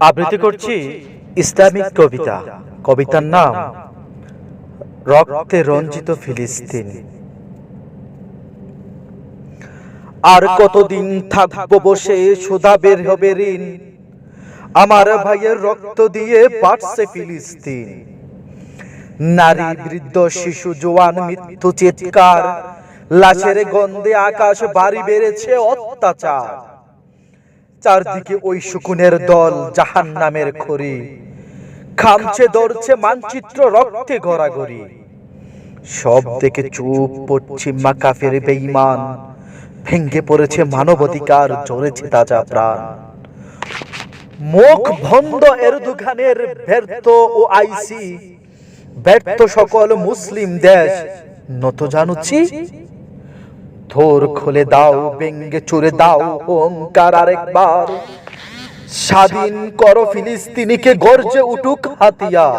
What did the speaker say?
আবৃত্তি করছি ইসলামিক কবিতা। কবিতার নাম রক্তে রঞ্জিত ফিলিস্তিন। আর কতদিন থাকব বসে সুধা বের হবে ঋণ। আমার ভাইয়ের রক্ত দিয়ে বাড়ছে ফিলিস্তিন। নারী বৃদ্ধ শিশু জোয়ান মৃত্যু চিৎকার। লাশের গন্ধে আকাশ বাড়ি বেড়েছে অত্যাচার। চারদিকে ওই শকুনের দল জাহান নামের খড়ি। খামছে ধরছে মানচিত্র রক্তে গড়াগড়ি। সব দেখে চুপ পশ্চিমা কাফের বেঈমান। ভেঙ্গে পড়েছে মানবাধিকার জ্বলেছে তাজা প্রাণ। মুখ বন্ধ এরদুখানের ব্যর্থ ও আইসি। ব্যর্থ সকল মুসলিম দেশ। নত জানুছি থোর খুলে দাও বেঙ্গে চুরে দাও ওঙ্কার আরেকবার। স্বাধীন করো ফিলিস্তিনিকে গর্জে উঠুক হাতিয়ার।